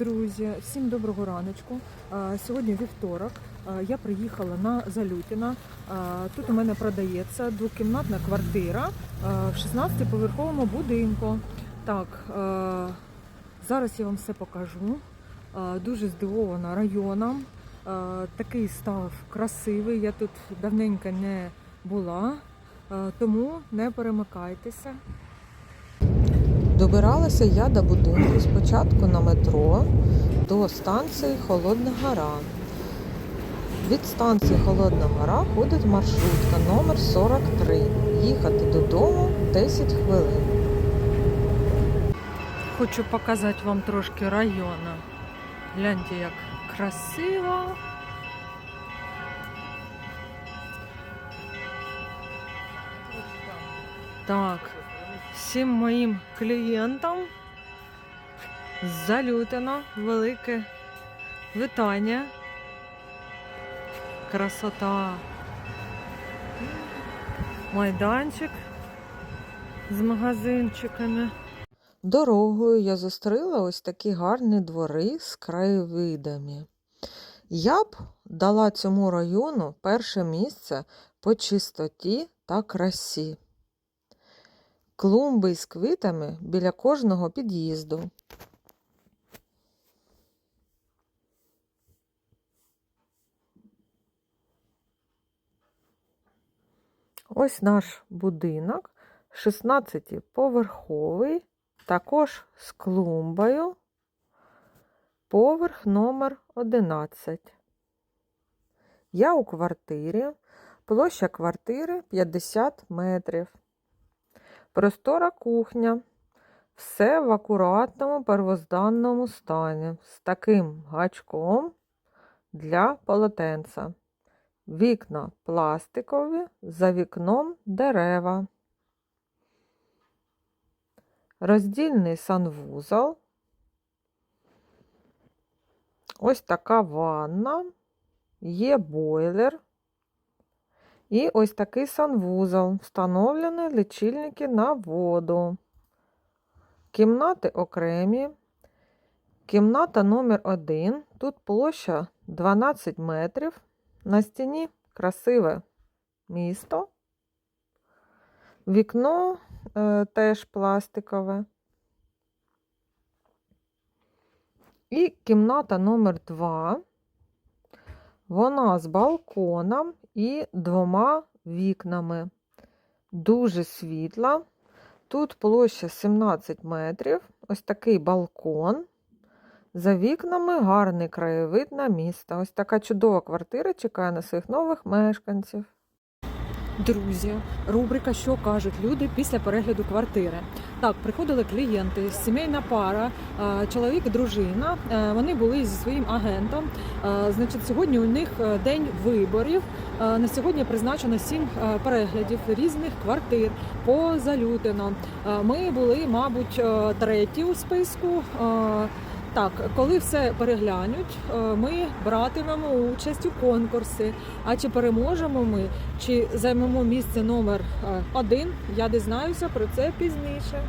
Друзі, всім доброго раночку. Сьогодні вівторок. Я приїхала на Залютіна. Тут у мене продається двокімнатна квартира в 16-поверховому будинку. Так, зараз я вам все покажу. Дуже здивована районом. Такий став красивий. Я тут давненько не була, тому не перемикайтеся. Добиралася я до будинку спочатку на метро до станції Холодна Гора. Від станції Холодна Гора ходить маршрутка номер 43. Їхати додому 10 хвилин. Хочу показати вам трошки району. Гляньте, як красиво. Так, всім моїм клієнтам з Залютина велике вітання. Красота. Майданчик з магазинчиками. Дорогою я зустріла ось такі гарні двори з краєвидами. Я б дала цьому району перше місце по чистоті та красі. Клумби з квітами біля кожного під'їзду. Ось наш будинок 16-поверховий, також з клумбою, поверх номер 11. Я у квартирі, площа квартири 50 метрів. Простора кухня. Все в акуратному первозданному стані з таким гачком для полотенця. Вікна пластикові, за вікном дерева. Роздільний санвузол. Ось така ванна, є бойлер. І ось такий санвузол. Встановлені лічильники на воду. Кімнати окремі. Кімната номер 1 Тут площа 12 метрів. На стіні красиве місто. Вікно е, теж пластикове. І кімната номер 2 Вона з балконом і двома вікнами. Дуже світла. Тут площа 17 метрів. Ось такий балкон. За вікнами гарний краєвид на місто. Ось така чудова квартира чекає на своїх нових мешканців. Друзі, рубрика Що кажуть люди після перегляду квартири. Так, приходили клієнти, сімейна пара, е, чоловік, дружина. Е, Вони були зі своїм агентом. Е, Значить, сьогодні у них день виборів. На сьогодні призначено сім переглядів різних квартир по залютино. Ми були, мабуть, треті у списку. Так, коли все переглянуть, е, ми братимемо участь у конкурсі. А чи переможемо ми, чи займемо місце номер е, один, я дізнаюся про це пізніше.